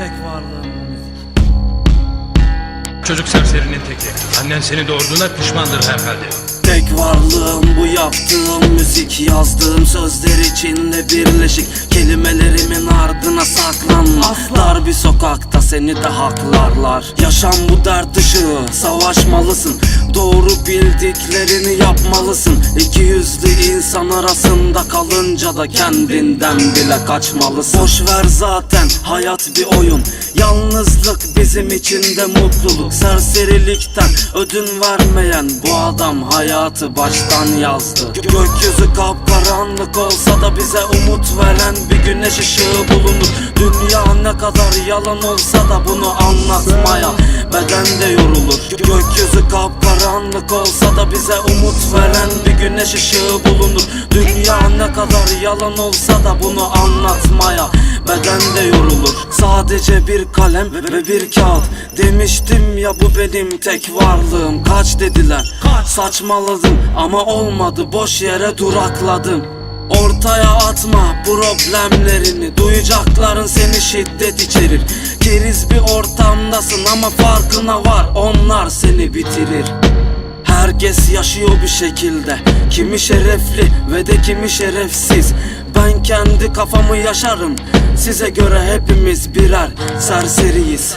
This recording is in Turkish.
varlığım bu müzik Çocuk serserinin teki. Annen seni doğurduğuna pişmandır herhalde. Tek varlığım bu yaptığım müzik Yazdığım sözler içinde birleşik Kelimelerimin ardına saklanma Dar bir sokakta seni de haklarlar. Yaşam bu dert ışığı Savaşmalısın. Doğru bildiklerini yapmalısın. İki yüzlü insan arasında kalınca da kendinden bile kaçmalısın. Boş ver zaten hayat bir oyun. Yalnızlık bizim için de mutluluk. Serserilikten ödün vermeyen bu adam hayatı baştan yazdı. Gökyüzü kapkaranlık olsa da bize umut veren bir güneş ışığı bulunur. Dünya ne kadar yalan olsa da bunu anlatmaya. Beden de yorulur. Gökyüzü kapkaranlık olsa da bize umut veren bir güneş ışığı bulunur. Dünya ne kadar yalan olsa da bunu anlatmaya. Beden de yorulur. Sadece bir kalem ve bir kağıt. Demiştim ya bu benim tek varlığım. Kaç dediler? Saçmaladım ama olmadı. Boş yere durakladım. Ortaya atma problemlerini. Seni şiddet içerir. Keriz bir ortamdasın ama farkına var Onlar seni bitirir. Herkes yaşıyor bir şekilde. Kimi şerefli ve de kimi şerefsiz. Ben kendi kafamı yaşarım. Size göre hepimiz birer serseriyiz